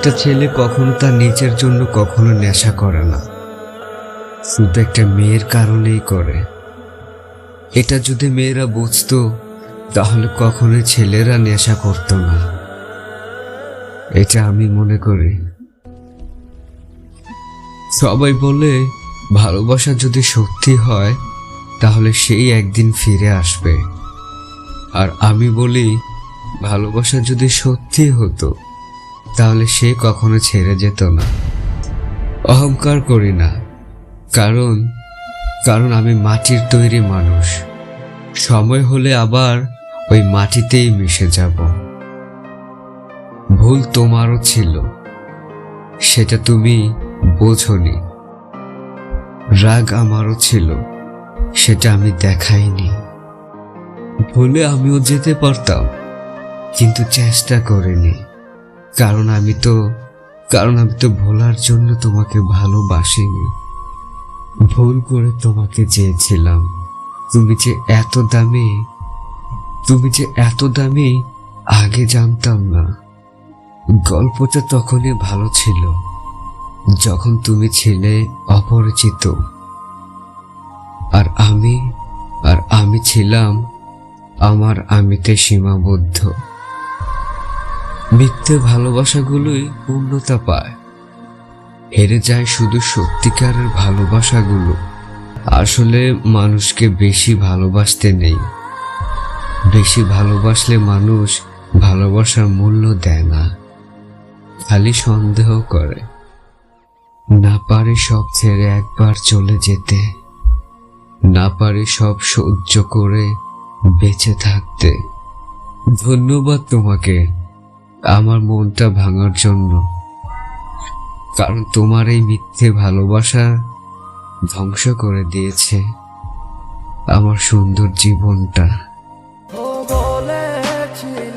একটা ছেলে কখনো তার নিজের জন্য কখনো নেশা করে না। শুধু একটা মেয়ের কারণেই করে। এটা যদি মেয়েরা বুঝতো, তাহলে কখনো ছেলেরা নেশা করতো না। এটা আমি মনে করি। সবাই বলে, ভালোবাসা যদি সত্যি হয়, তাহলে সেই একদিন ফিরে আসবে। আর আমি বলি, ভালোবাসা যদি সত্যি হতো তাহলে সে কখনো ছেড়ে যেত না। অহংকার করি না, কারণ কারণ আমি মাটির তৈরি মানুষ। সময় হলে আবার ওই মাটিতেই মিশে যাব। ভুল তোমারও ছিল, সেটা তুমি বোঝনি। রাগ আমারও ছিল, সেটা আমি দেখাইনি। ভুলে আমিও যেতে পারতাম, কিন্তু চেষ্টা করিনি। কারণ আমি তো, কারণ আমি তো ভোলার জন্য তোমাকে ভালোবাসিনি। ভুল করে তোমাকে চেয়েছিলাম। তুমি যে এত দামি, তুমি যে এত দামি, আগে জানতাম না। গল্পটা তখনই ভালো ছিল, যখন তুমি ছিলে অপরিচিত। আর আমি আর আমি ছিলাম আমার আমিতে সীমাবদ্ধ। মিথ্যে ভালোবাসাগুলোই পূর্ণতা পায়। হেরে যায় শুধু সত্যিকারের ভালোবাসাগুলো। আসলে মানুষকে বেশি ভালোবাসতে নেই। বেশি ভালোবাসলে মানুষ ভালোবাসার মূল্য দেয় না। খালি সন্দেহ করে। না পারে সব ছেড়ে একবার চলে যেতে। না পারে সব সহ্য করে বেঁচে থাকতে। ধন্যবাদ তোমাকে। আমার মনটা ভাঙার জন্য। কারণ তোমার এই মিথ্যে ভালোবাসা ধ্বংস করে দিয়েছে আমার সুন্দর জীবনটা। বলেছি